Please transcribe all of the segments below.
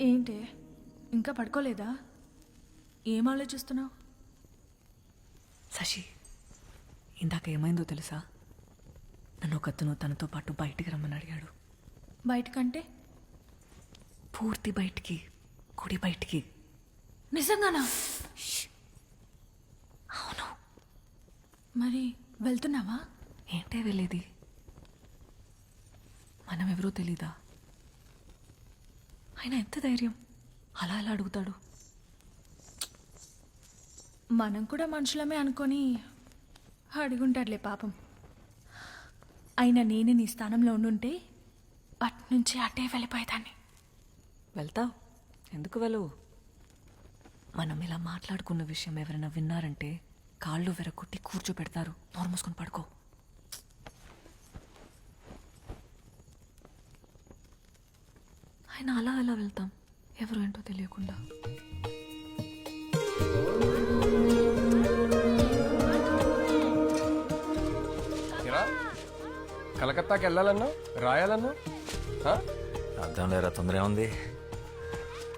ఏంటి? ఇంకా పడుకోలేదా? ఏం ఆలోచిస్తున్నావు? శశి ఇందాక ఏమైందో తెలుసా? నన్ను ఒకతను తనతో పాటు బయటికి రమ్మని అడిగాడు. బయటకంటే? పూర్తి బయటికి కుడి బయటికి. నిజంగానా? అవును. మరి వెళ్తున్నావా? ఏంటే వెళ్ళేది? మనం ఎవరో తెలీదా? ఆయన ఎంత ధైర్యం? అలా ఎలా అడుగుతాడు? మనం కూడా మనుషులమే అనుకొని అడుగుంటాడులే పాపం. అయినా నేను నీ స్థానంలో ఉండుంటే అటు నుంచి అటే వెళ్ళిపోయేదాన్ని. వెళ్తావు? ఎందుకు వెళ్ళవు? మనం ఇలా మాట్లాడుకున్న విషయం ఎవరైనా విన్నారంటే కాళ్ళు వెరకొట్టి కూర్చోపెడతారు నోరు మూసుకొని పడుకో. ఆయన అలా ఎలా వెళ్తాం? ఎవరు ఏంటో తెలియకుండా. కలకత్తాకి వెళ్ళాలన్నా? రాయాలన్నా? అర్థం లేరా? తొందర ఉంది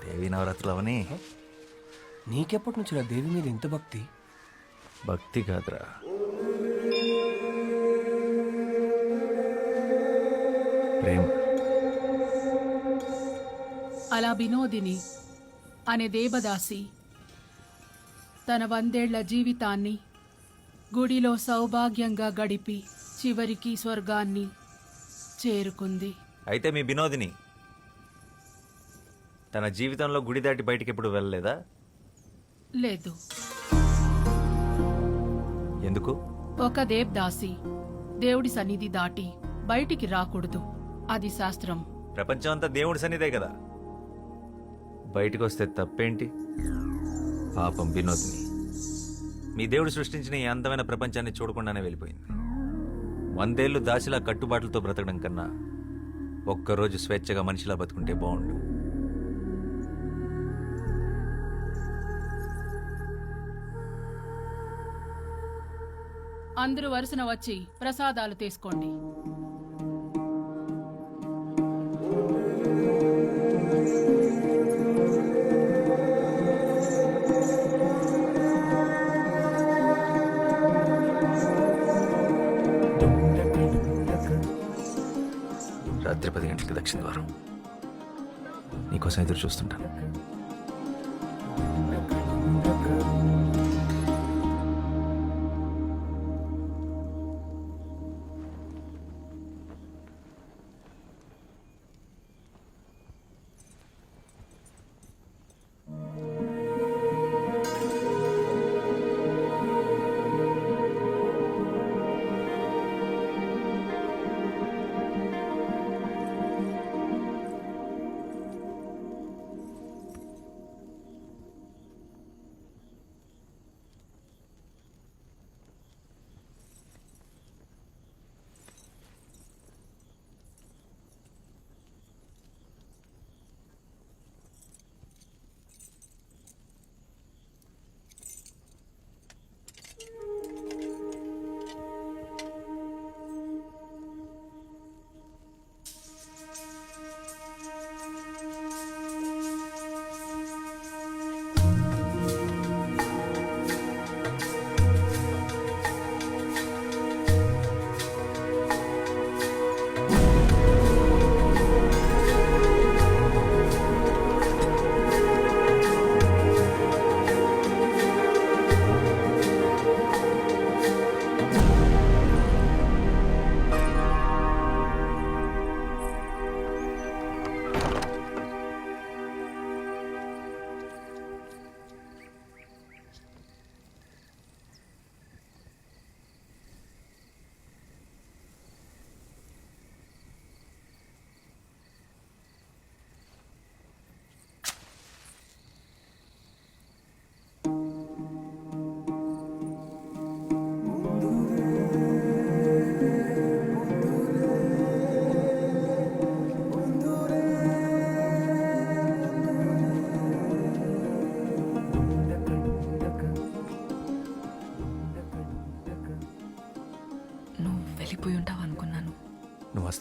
దేవి నవరాత్రులు అవని? నీకెప్పటి నుంచి దేవి మీద ఇంత భక్తి? భక్తి కాదురా. ప్రేమ. అలా వినోదిని అనే దేవదాసి తన వందేళ్ళ జీవితాన్ని గుడిలో సౌభాగ్యంగా గడిపి చివరికి స్వర్గాన్ని చేరుకుంది. అయితే మీ వినోదిని తన జీవితంలో గుడి దాటి బయటికి ఎప్పుడు వెళ్ళలేదా? లేదు. ఎందుకు? ఒక దేవదాసి దేవుడి సన్నిధి దాటి బయటికి రాకూడదు. అది శాస్త్రం. ప్రపంచం అంతా దేవుడి సన్నిధే కదా? బయటకు వస్తే తప్పేంటి? పాపం వినోద్ని. మీ దేవుడు సృష్టించిన ఈ అందమైన ప్రపంచాన్ని చూడకుండానే వెళ్ళిపోయింది. వందేళ్ళు దాసిలా కట్టుబాట్లతో బ్రతకడం కన్నా ఒక్కరోజు స్వేచ్ఛగా మనిషిలా బతుకుంటే బాగుండు. అందరూ వరుసన వచ్చి ప్రసాదాలు తీసుకోండి. పది గంటలకు నీకోసం ఎదురు చూస్తుంటాను.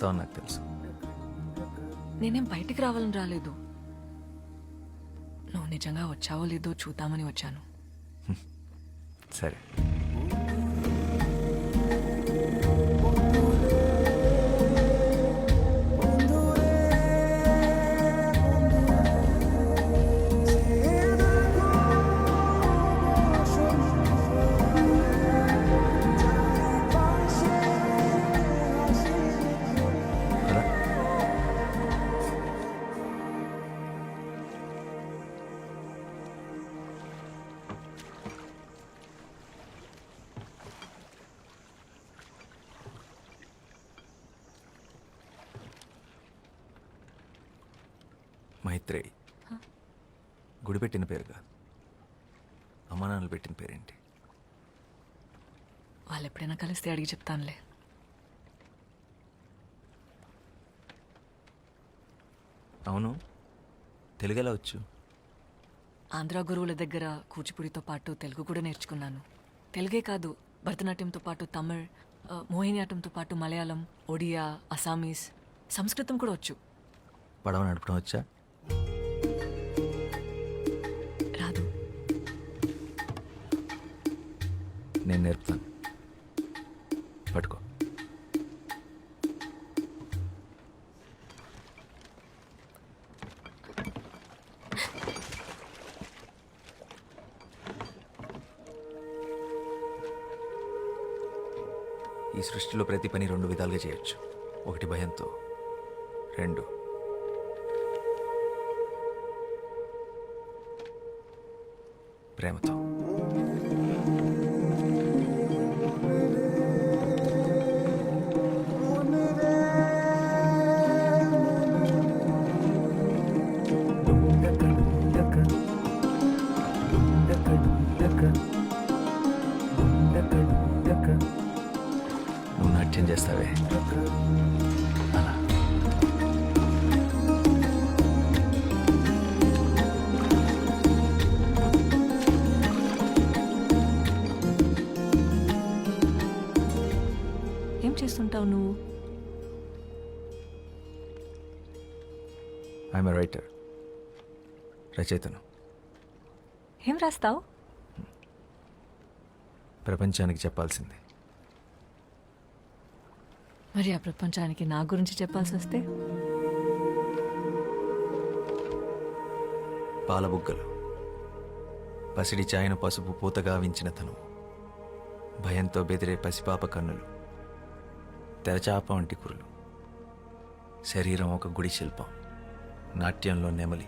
చేస్తావని నాకు తెలుసు. నేనేం బయటికి రావాలని రాలేదు. నువ్వు నిజంగా వచ్చావో లేదో చూద్దామని వచ్చాను. సరే. మైత్రేయి గుడి పెట్టిన పేరు కాదు. అమ్మా నాన్నలు పెట్టిన పేరేంటి? వాళ్ళు ఎప్పుడైనా కలిస్తే అడిగి చెప్తానులే. అవును. తెలుగు ఎలా వచ్చు? ఆంధ్ర గురువుల దగ్గర కూచిపూడితో పాటు తెలుగు కూడా నేర్చుకున్నాను. తెలుగే కాదు భరతనాట్యంతో పాటు తమిళ్ ఆ, మోహినియాటంతో పాటు మలయాళం ఒడియా అసామీస్ సంస్కృతం కూడా వచ్చు. పడవ నడపడం వచ్చా? రాదు. నేను నేర్పుతాను. పట్టుకో. ఈ సృష్టిలో ప్రతి పని రెండు విధాలుగా చేయొచ్చు. ఒకటి భయంతో రెండు ప్రేమతో. నువ్వు నాట్యం చేస్తావే. I'm writer. రచయితను. ఏం రాస్తావు? ప్రపంచానికి చెప్పాల్సింది. మరి ఆ ప్రపంచానికి నా గురించి చెప్పాల్సి వస్తే పాలబుగ్గలు. పసిడి చాయన పసుపు పూతగా వించిన తను. భయంతో బెదిరే పసిపాప కన్నులు. తెరచాప వంటి కురులు. శరీరం ఒక గుడి శిల్పం. నాట్యంలో నెమలి.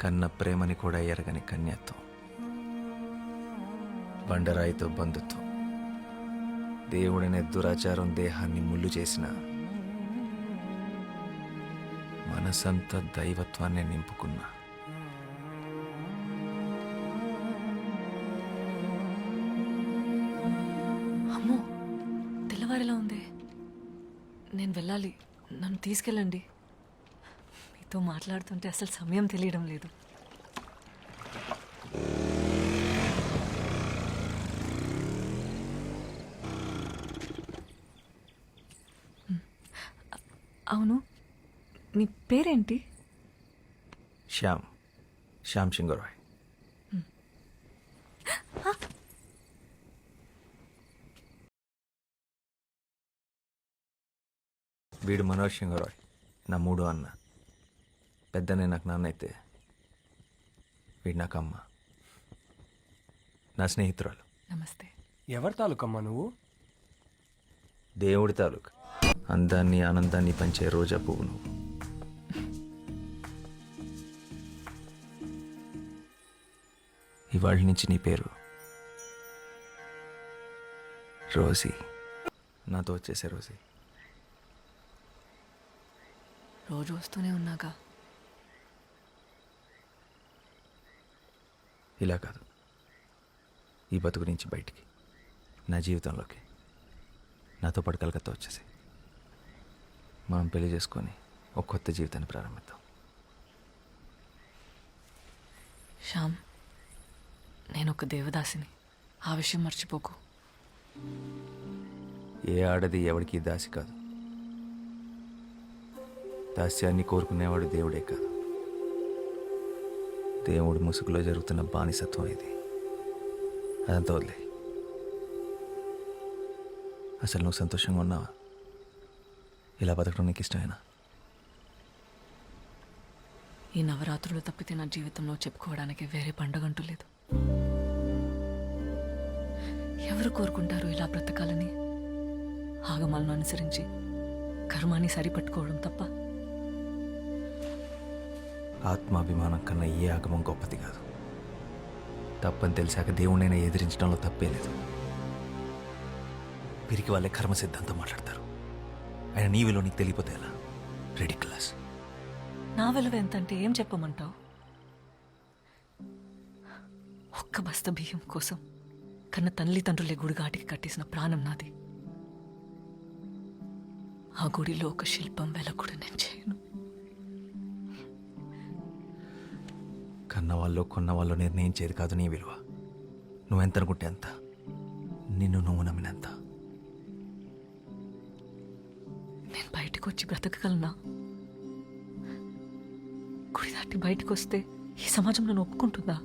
కన్న ప్రేమని కూడా ఎరగని కన్యత్వం. బండరాయితో బంధుత్వం. దేవుడనే దురాచారం దేహాన్ని ముళ్ళు చేసిన మనసంతా దైవత్వాన్ని నింపుకున్నా అమ్మో తెల్లవారిలా ఉంది. నేను వెళ్ళాలి. నన్ను తీసుకెళ్ళండి. మీతో మాట్లాడుతుంటే అసలు సమయం తెలియడం లేదు. అవును. నీ పేరేంటి? శ్యామ్. శ్యామ్ సింగరాయ్. వీడు మనోజ్ సింగరాయ్ నా మూడో అన్న. పెద్దనే నాకు నాన్న అయితే వీడు నాకు అమ్మ నా స్నేహితురాలు. నమస్తే. ఎవరి తాలూకమ్మా నువ్వు? దేవుడి తాలూకు. అందాన్ని ఆనందాన్ని పంచే రోజా పువ్వు నువ్వు. ఇవాళ నుంచి నీ పేరు రోజీ. నాతో వచ్చేసే రోజీ. రోజు వస్తూనే ఉన్నాగా. ఇలా కాదు. ఈ బతుకు నుంచి బయటికి. నా జీవితంలోకి. నాతో పాటు కలకత్తా వచ్చేసి మనం పెళ్ళి చేసుకొని ఒక కొత్త జీవితాన్ని ప్రారంభిద్దాం. శ్యామ్ నేను ఒక దేవదాసిని. ఆ విషయం మర్చిపోకు. ఏ ఆడది ఎవడికి దాసి కాదు. దాస్యాన్ని కోరుకునేవాడు దేవుడే కాదు. దేవుడి ముసుగులో జరుగుతున్న బానిసత్వం ఇది. అదంతా వదిలే. అసలు నువ్వు సంతోషంగా ఉన్నావా? ఇలా బతకడం నీకు ఇష్టమేనా? ఈ నవరాత్రులు తప్పితే నా జీవితంలో చెప్పుకోవడానికి వేరే పండగంటూ లేదు. ఎవరు కోరుకుంటారు ఇలా బ్రతకాలని? ఆగమాలను అనుసరించి కర్మాన్ని సరిపట్టుకోవడం తప్ప ఆత్మాభిమానం కన్నా ఏ ఆగమం గొప్పది కాదు. తప్పని తెలిసాక దేవుణ్ణైనా ఎదిరించడంలో తప్పే లేదు. పిరికి వాళ్ళే కర్మ సిద్ధాంతం మాట్లాడతారు. ఆయన నీ విలువ నీకు తెలియపోతే ఎలా? రెడీ క్లాస్ నా విలువ ఎంత అంటే ఏం చెప్పమంటావు? ఒక్క బస్త బియ్యం కోసం కన్న తల్లిదండ్రులే గుడిగాటికి కట్టేసిన ప్రాణం నాది. ఆ గుడిలో ఒక శిల్పం వెల కన్న వాళ్ళు కొన్న వాళ్ళు నిర్ణయించేది కాదు నీ విలువ. నువ్వెంత అనుకుంటే అంత? నిన్ను నువ్వు నమ్మినంత నేను బయటకు వచ్చి బ్రతకగలనా? గుడి దాటి బయటకు వస్తే ఈ సమాజం నన్ను ఒప్పుకుంటుందా?